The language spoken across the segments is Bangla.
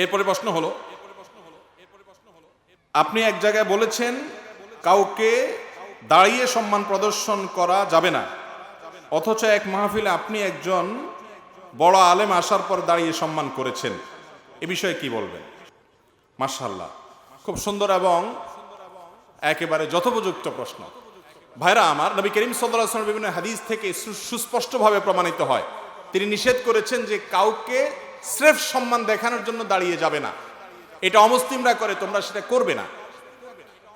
এরপরে প্রশ্ন হলো, আপনি এক জায়গায় বলেছেন, কাউকে দাঁড়িয়ে সম্মান প্রদর্শন করা যাবে না। অথচ এক মাহফিলে আপনি একজন বড় আলেম আসার পর দাঁড়িয়ে সম্মান করেছেন। এ বিষয়ে কি বলবেন? মার্শাল্লাহ খুব সুন্দর এবং একেবারে যথোপযুক্ত প্রশ্ন। ভাইরা, আমার নবী করিম সাল্লাহ বিভিন্ন হাদিস থেকে সুস্পষ্টভাবে প্রমাণিত হয়। তিনি নিষেধ করেছেন যে কাউকে স্রেফ সম্মান দেখানোর জন্য দাঁড়িয়ে যাবে না। এটা অমুসলিমরা করে, তোমরা সেটা করবে না।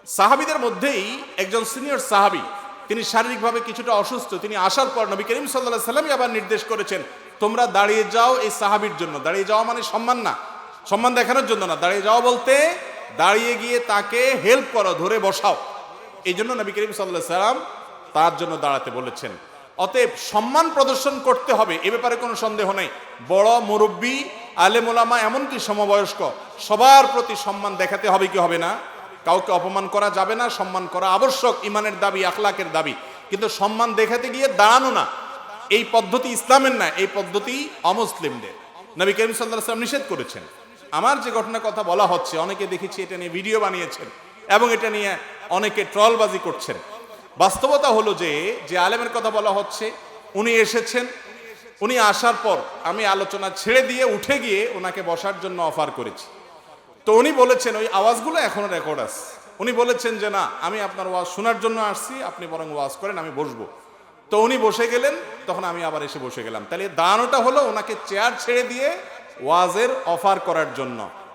সাহাবিদের মধ্যেই একজন সিনিয়র সাহাবি, তিনি শারীরিকভাবে কিছুটা অসুস্থ, তিনি আসার পর নবী করিম সাল্লাহ সাল্লামই আবার নির্দেশ করেছেন, তোমরা দাঁড়িয়ে যাও এই সাহাবির জন্য। দাঁড়িয়ে যাওয়া মানে সম্মান না। সম্মান দেখানোর জন্য না। দাঁড়িয়ে যাওয়া বলতে দাঁড়িয়ে গিয়ে তাকে হেল্প করো, ধরে বসাও। এই জন্য নবী করিম সাল্লাহ সাল্লাম তার জন্য দাঁড়াতে বলেছেন। অতএব সম্মান প্রদর্শন করতে হবে, এ ব্যাপারে কোনো সন্দেহ নেই। বড় মুরব্বী আলেমোলামা এমনকি সমবয়স্ক, সবার প্রতি সম্মান দেখাতে হবে কি হবে না? কাউকে অপমান করা যাবে না, সম্মান করা আবশ্যক, ইমানের দাবি, আখলাকের দাবি। কিন্তু সম্মান দেখাতে গিয়ে দাঁড়ানো না। এই পদ্ধতি ইসলামের না, এই পদ্ধতি অমুসলিমদের। নবী করিম সাল্লাহ সাল্লাম নিষেধ করেছেন। আমার যে ঘটনার কথা বলা হচ্ছে, অনেকে দেখেছি এটা নিয়ে ভিডিও বানিয়েছেন এবং এটা নিয়ে অনেকে ট্রলবাজি করছেন। বাস্তবতা হলো যে যে আলেমের কথা বলা হচ্ছে, উনি এসেছেন, উনি আসার পর আমি আলোচনা ছেড়ে দিয়ে উঠে গিয়ে ওনাকে বসার জন্য অফার করেছি। তো উনি বলেছেন, ওই আওয়াজগুলো এখনও রেকর্ড আছে। উনি বলেছেন যে, না, আমি আপনার ওয়াজ শোনার জন্য আসছি, আপনি বরং ওয়াজ করেন, আমি বসবো। তো উনি বসে গেলেন, তখন আমি আবার এসে বসে গেলাম। তাহলে দাঁড়ানোটা হলো ওনাকে চেয়ার ছেড়ে দিয়ে ওয়াজের অফার করার জন্য।